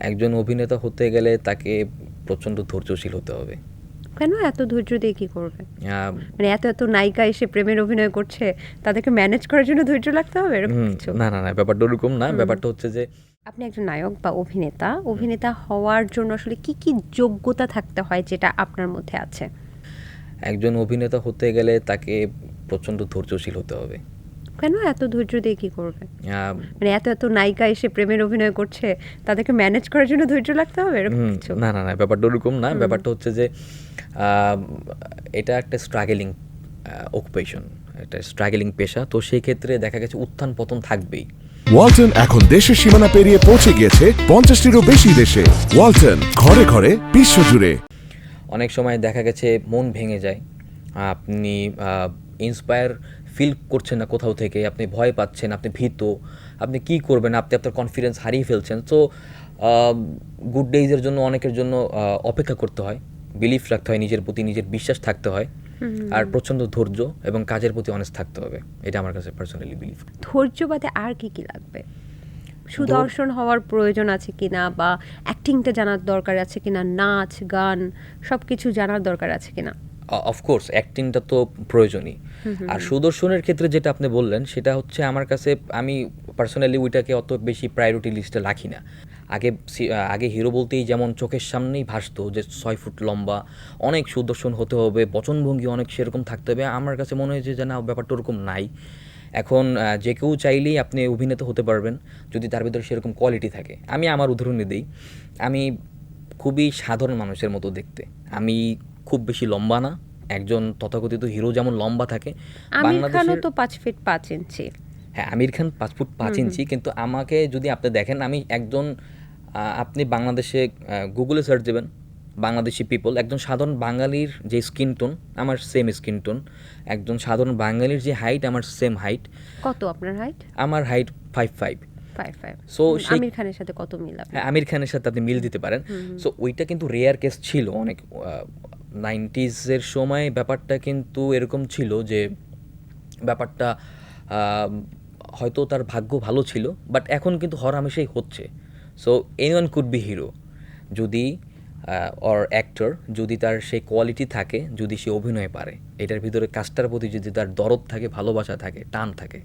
একজন অভিনেতা হতে গেলে তাকে প্রচণ্ড ধৈর্যশীল হতে হবে। কেন এত ধৈর্য দিয়ে কি করবে? মানে এত এত নায়িকা এসে প্রেমের অভিনয় করছে তাদেরকে ম্যানেজ করার জন্য ধৈর্য লাগতে হবে এরকম কিছু? না না না ব্যাপারটা ওরকম না। ব্যাপারটা হচ্ছে যে আপনি একজন নায়ক বা অভিনেতা অভিনেতা হওয়ার জন্য আসলে কি কি যোগ্যতা থাকতে হয় যেটা আপনার মধ্যে আছে? একজন অভিনেতা হতে গেলে তাকে প্রচণ্ড ধৈর্যশীল হতে হবে। কেন এত ধৈর্য দিয়ে কি করবে? মানে এত এত নায়িকা এসে প্রেমের অভিনয় করছে তাদেরকে ম্যানেজ করার জন্য ধৈর্য লাগতে হবে? এরকম কিছু? না না না ব্যাপারটা ওরকম না। ব্যাপারটা হচ্ছে যে এটা একটা স্ট্রাগলিং অকুপেশন একটা স্ট্রাগলিং পেশা। তো সেই ক্ষেত্রে দেখা গেছে উত্থান পতন থাকবেই। ওয়ালটন এখন দেশের সীমানা পেরিয়ে পৌঁছে গিয়েছে পঞ্চাশটিরও বেশি দেশে। ওয়ালটন ঘরে ঘরে বিশ্বজুড়ে। অনেক সময় দেখা গেছে মন ভেঙে যায়। আপনি ইন্সপায়ার ফিল করছেন না কোথাও থেকে আপনি ভয় পাচ্ছেন আপনি ভীত আপনি কি করবেন আপনি আপনার কনফিডেন্স হারিয়ে ফেলছেন। তো গুড ডেইজের জন্য অনেকের জন্য অপেক্ষা করতে হয়। বিলিফ রাখতে হয় নিজের প্রতি নিজের বিশ্বাস থাকতে হয়। আর প্রচণ্ড ধৈর্য এবং কাজের প্রতি অনেস্ট থাকতে হবে। এটা আমার কাছে পার্সোনালি বিলিফ ধৈর্য বাদে আর কি কি লাগবে? সুদর্শন হওয়ার প্রয়োজন আছে কিনা বা অ্যাক্টিংটা জানার দরকার আছে কিনা? নাচ গান সব কিছু জানার দরকার আছে কিনা? অফকোর্স অ্যাক্টিংটা তো প্রয়োজনই। আর সুদর্শনের ক্ষেত্রে যেটা আপনি বললেন সেটা হচ্ছে আমার কাছে আমি পার্সোনালি ওইটাকে অত বেশি প্রায়োরিটি লিস্টে রাখি না। আগে আগে হিরো বলতেই যেমন চোখের সামনেই ভাসতো যে ছয় ফুট লম্বা অনেক সুদর্শন হতে হবে বচনভঙ্গি অনেক সেরকম থাকতে হবে। আমার কাছে মনে হয়েছে যে না ব্যাপারটা ওরকম নাই। এখন যে কেউ চাইলেই আপনি অভিনেতা হতে পারবেন যদি তার ভিতরে সেরকম কোয়ালিটি থাকে। আমি আমার উদাহরণে দিই আমি খুবই সাধারণ মানুষের মতো দেখতে। আমি খুব বেশি লম্বা না। একজন তথাকথিত হিরো যেমন লম্বা থাকে আমির খানও তো পাঁচ ফিট পাঁচ ইঞ্চি। হ্যাঁ আমির খান পাঁচ ফুট পাঁচ ইঞ্চি কিন্তু আমাকে যদি আপনি দেখেন আমি একজন আপনি বাংলাদেশে গুগলে সার্চ দেবেন বাংলাদেশি পিপল একজন সাধারণ বাঙালির যে স্কিন টোন আমার সেম স্কিন টোন একজন সাধারণ বাঙালির যে হাইট আমার সেম হাইট কত আপনার হাইট আমার height five five five five Aamir খানের সাথে কত মিল হ্যাঁ আমির খানের সাথে আপনি মিল দিতে পারেন। সো ওইটা কিন্তু রেয়ার কেস ছিল অনেক নাইনটিজের সময় ব্যাপারটা কিন্তু এরকম ছিল যে ব্যাপারটা হয়তো তার ভাগ্য ভালো ছিল বাট এখন কিন্তু হরহামেশাই হচ্ছে। So anyone could be hero যদি অর অ্যাক্টর যদি তার সেই কোয়ালিটি থাকে, যদি সে অভিনয় পারে, এটার ভিতরে কাজটার প্রতি যদি তার দরদ থাকে, ভালোবাসা থাকে, টান থাকে।